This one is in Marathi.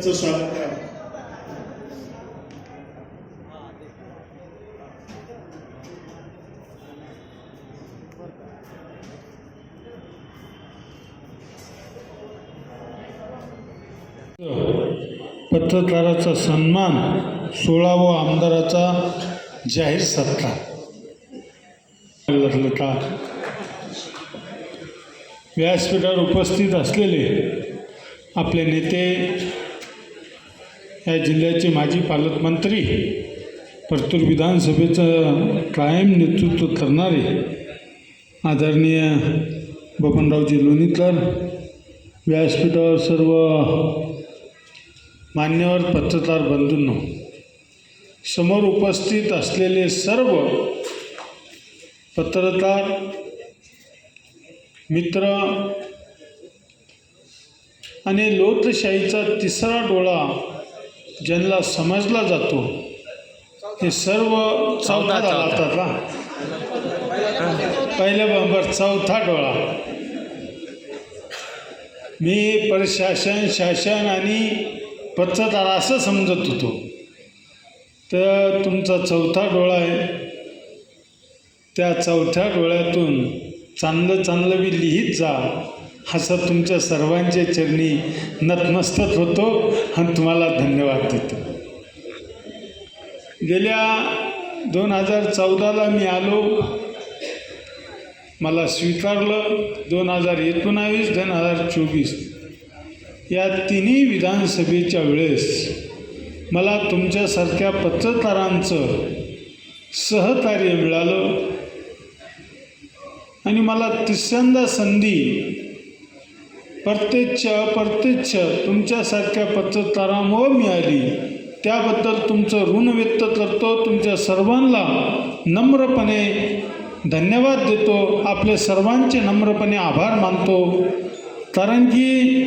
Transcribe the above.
त्यांचं स्वागत करा. पत्रकाराचा सन्मान सोळावा आमदाराचा जाहीर सत्ता लता व्यासपीठावर उपस्थित असलेले आपले नेते या जिल्ह्याचे माजी पालकमंत्री परतूर विधानसभेचं कायम नेतृत्व करणारे आदरणीय बबनरावजी लोणीकर व्यासपीठावर सर्व मान्यवर पत्रकार बंधूंनो समोर उपस्थित असलेले सर्व पत्रकार मित्र आणि लोकशाहीचा तिसरा डोळा ज्यांना समजला जातो हे सर्व चौथा होता का? पहिल्या बंबर चौथा डोळा. मी प्रशासन शासन आणि पत्रकार असं समजत होतो. तर तुमचा चौथा डोळा आहे. त्या चौथ्या डोळ्यातून चांगलं चांगलं बी लिहित जा. असं तुमच्या सर्वांच्या चरणी नतमस्तक होतो आणि तुम्हाला धन्यवाद देतो. गेल्या दोन हजार चौदाला मी आलो. मला स्वीकारलं. दोन हजार एकोणावीस दोन हजार चोवीस. या तिन्ही विधानसभेच्या वेळेस मला तुमच्यासारख्या पत्रकारांचं सहकार्य मिळालं. आणि मला तिसऱ्यांदा संधी प्रत्यक्ष अप्रत्यक्ष तुमच्यासारख्या पत्रकारांमुळं मिळाली. त्याबद्दल तुमचं ऋण व्यक्त करतो तुमच्या सर्वांना नम्रपणे धन्यवाद देतो. आपले सर्वांचे नम्रपणे आभार मानतो. कारण की